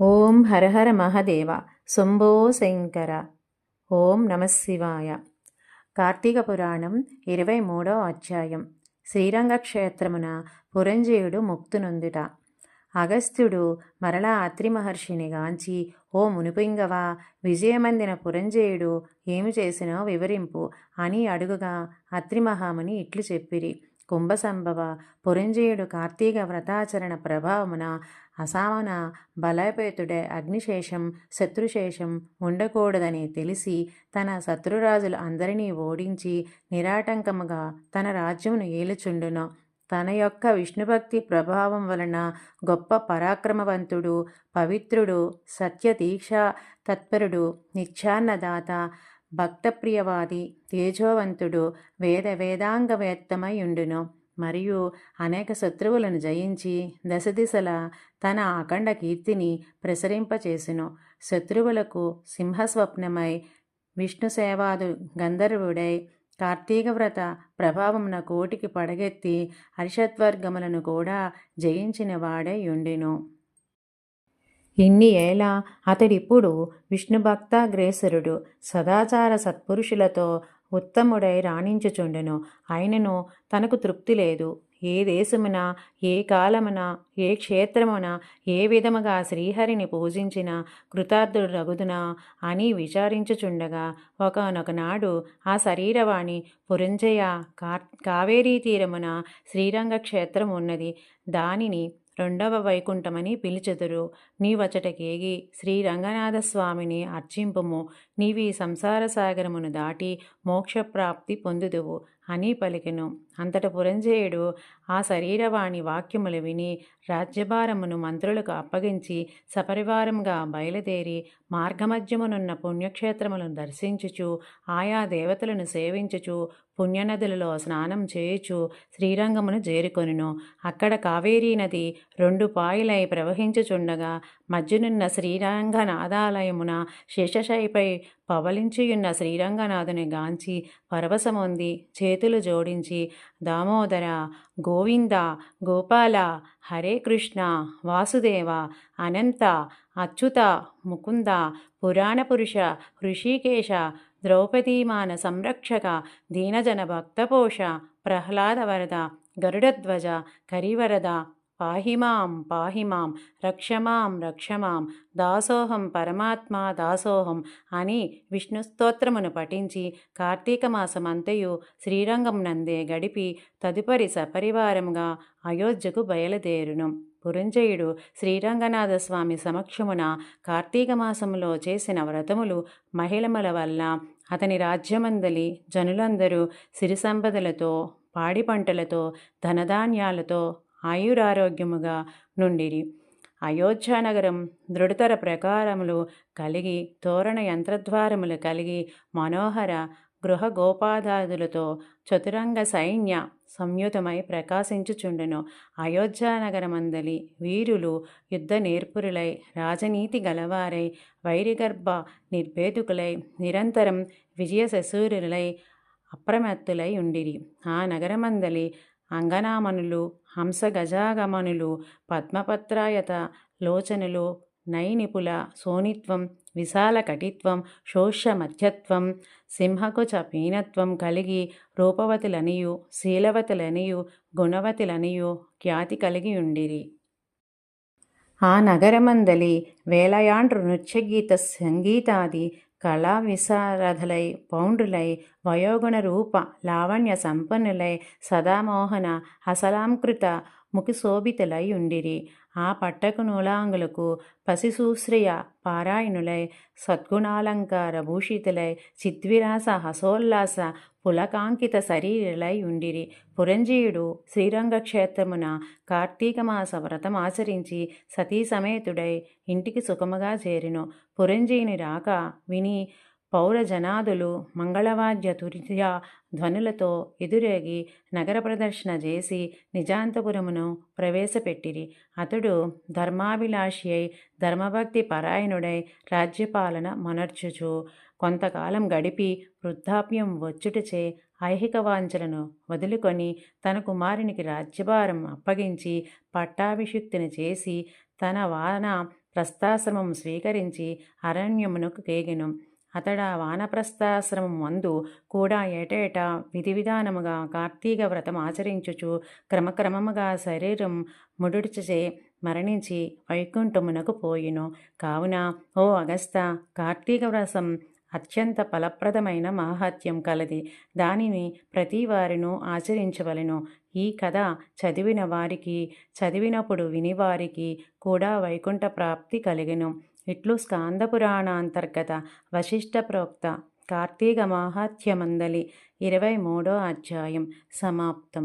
ఓం హరహర మహదేవ శంభో శంకర. ఓం నమశివాయ కార్తీక పురాణం ఇరవై మూడో అధ్యాయం. శ్రీరంగ క్షేత్రమున పురంజయుడు ముక్తునొందుట. అగస్త్యుడు మరలా అత్రి మహర్షిని గాంచి ఓ మునిపింగవా విజయమందిన పురంజయుడు ఏమి చేసినో వివరింపు అని అడుగుగా అత్రి మహాముని ఇట్లు చెప్పిరి. కుంభసంభవ పురంజయుడు కార్తీక వ్రతాచరణ ప్రభావమున అసామన బలపేతుడే అగ్నిశేషం శత్రుశేషం ఉండకూడదని తెలిసి తన శత్రురాజులు అందరినీ ఓడించి నిరాటంకముగా తన రాజ్యమును ఏలుచుండును. తన యొక్క విష్ణుభక్తి ప్రభావం వలన గొప్ప పరాక్రమవంతుడు పవిత్రుడు సత్యదీక్ష తత్పరుడు నిత్యాన్నదాత భక్తప్రియవాది తేజోవంతుడు వేద వేదాంగవేత్తమై ఉండును మరియు అనేక శత్రువులను జయించి దశ దిశల తన అఖండ కీర్తిని ప్రసరింపచేసును. శత్రువులకు సింహస్వప్నమై విష్ణు సేవాదు గంధర్వుడై కార్తీక వ్రత ప్రభావమున కోటికి పడగెత్తి అరిషత్వర్గములను కూడా జయించిన వాడై ఉండిను. ఇన్ని ఏళ అతడిప్పుడు విష్ణుభక్తాగ్రేసరుడు సదాచార సత్పురుషులతో ఉత్తముడై రాణించుచుండెను. ఆయనను తనకు తృప్తి లేదు. ఏ దేశమున ఏ కాలమున ఏ క్షేత్రమున ఏ విధముగా శ్రీహరిని పూజించిన కృతార్థుడు రగుదునా అని విచారించుచుండగా ఒకనొకనాడు ఆ శరీరవాణి పురంజయ కా కావేరీ తీరమున శ్రీరంగ క్షేత్రం ఉన్నది దానిని రెండవ వైకుంఠమని పిలిచెదురు. నీవచటకేగి శ్రీ రంగనాథస్వామిని అర్చింపుము. నీవి సంసార సాగరమును దాటి మోక్షప్రాప్తి పొందుదువు. అని పలికెను. అంతట పురంజయుడు ఆ శరీరవాణి వాక్యములు విని రాజ్యభారమును మంత్రులకు అప్పగించి సపరివారంగా బయలుదేరి మార్గమధ్యమునున్న పుణ్యక్షేత్రములను దర్శించుచు ఆయా దేవతలను సేవించుచు పుణ్యనదులలో స్నానం చేయుచు శ్రీరంగమును చేరుకొనును. అక్కడ కావేరీ నది రెండు పాయలై ప్రవహించుచుండగా మధ్యనున్న శ్రీరంగనాదాలయమున శేషశైపై పవలించియున్న శ్రీరంగనాథుని గాంచి పరవశముంది చేతులు జోడించి దామోదర గోవింద గోపాల హరే కృష్ణ వాసుదేవ అనంత అచ్యుత ముకుంద పురాణ పురుష హృషికేశ ద్రౌపదీమాన సంరక్షక దీనజన భక్తపోష ప్రహ్లాద వరద గరుడధ్వజ కరివరద పాహిమాం పాహిమాం రక్షమాం రక్షమాం దాసోహం పరమాత్మ దాసోహం అని విష్ణు స్తోత్రమును పఠించి కార్తీక మాసమంతయు శ్రీరంగం నందే గడిపి తదుపరి సపరివారముగా అయోధ్యకు బయలుదేరును. పురంజయుడు శ్రీరంగనాథస్వామి సమక్షమున కార్తీక మాసములో చేసిన వ్రతములు మహిళముల వల్ల అతని రాజ్యమందలి జనులందరూ సిరి సంపదలతో పాడి పంటలతో ధనధాన్యాలతో ఆయురారోగ్యముగా నుండిరి. అయోధ్యానగరం దృఢతర ప్రకారములు కలిగి తోరణ యంత్రద్వారములు కలిగి మనోహర గృహ గోపాదాదులతో చతురంగ సైన్య సంయుతమై ప్రకాశించుచుండెను. అయోధ్యానగరమందలి వీరులు యుద్ధ నేర్పురులై రాజనీతి గలవారై వైరిగర్భ నిర్భేదుకులై నిరంతరం విజయ శశూరులై అప్రమత్తులై ఉండిరి. ఆ నగరమందలి అంగనామనులు హంసగజాగమనులు పద్మపత్రాయత లోచనులు నైనిపుల సోనిత్వం విశాల కటిత్వం శోష మధ్యత్వం సింహకుచ పీనత్వం కలిగి రూపవతులనియు శీలవతులనియు గుణవతులనియు ఖ్యాతి కలిగి ఉండిరి ఆ నగరమందలి వేలయాండ్రు నృత్యగీత సంగీతాది కళా విశారథులై పౌండ్రులై వయోగుణ రూప లావణ్య సంపన్నులై సదామోహన హసలాంకృత ముఖశోభితులై ఉండిరి. ఆ పట్టకు నూలాంగులకు పసిశూశ్రియ పారాయణులై సద్గుణాలంకార భూషితులై చిద్విలాస హసోల్లాస పులకాంకిత శరీరులై ఉండిరి. పురంజీయుడు శ్రీరంగక్షేత్రమున కార్తీక మాస వ్రతం ఆచరించి సతీ సమేతుడై ఇంటికి సుఖముగా చేరిను. పురంజీని రాక విని పౌరజనాదులు మంగళవాద్య తుర్య ధ్వనులతో ఎదురేగి నగర ప్రదర్శన చేసి నిజాంతపురమును ప్రవేశపెట్టిరి. అతడు ధర్మాభిలాషి అయి ధర్మభక్తి పరాయణుడై రాజ్యపాలన మనర్చుచు కొంతకాలం గడిపి వృద్ధాప్యం వచ్చుటచే ఐహిక వాంఛలను వదులుకొని తన కుమారునికి రాజ్యభారం అప్పగించి పట్టాభిషిక్తిని చేసి తన వాన ప్రస్థాశ్రమం స్వీకరించి అరణ్యమునకు కేగెను. అతడ వానప్రస్థాశ్రమం మందు కూడా ఏటేటా విధి విధానముగా కార్తీక వ్రతం ఆచరించుచు క్రమక్రమముగా శరీరం ముడుచే మరణించి వైకుంఠమునకు పోయిను. కావున ఓ అగస్త కార్తీక వ్రతం అత్యంత ఫలప్రదమైన మాహాత్యం కలది. దానిని ప్రతి వారిను ఆచరించవలెను. ఈ కథ చదివిన వారికి చదివినప్పుడు వినివారికి కూడా వైకుంఠ ప్రాప్తి కలిగెను. ఇట్లు స్కాంద పురాణాంతర్గత వశిష్ఠ ప్రోక్త కార్తీక మాహాత్యమందలి ఇరవై మూడో అధ్యాయం. సమాప్తం.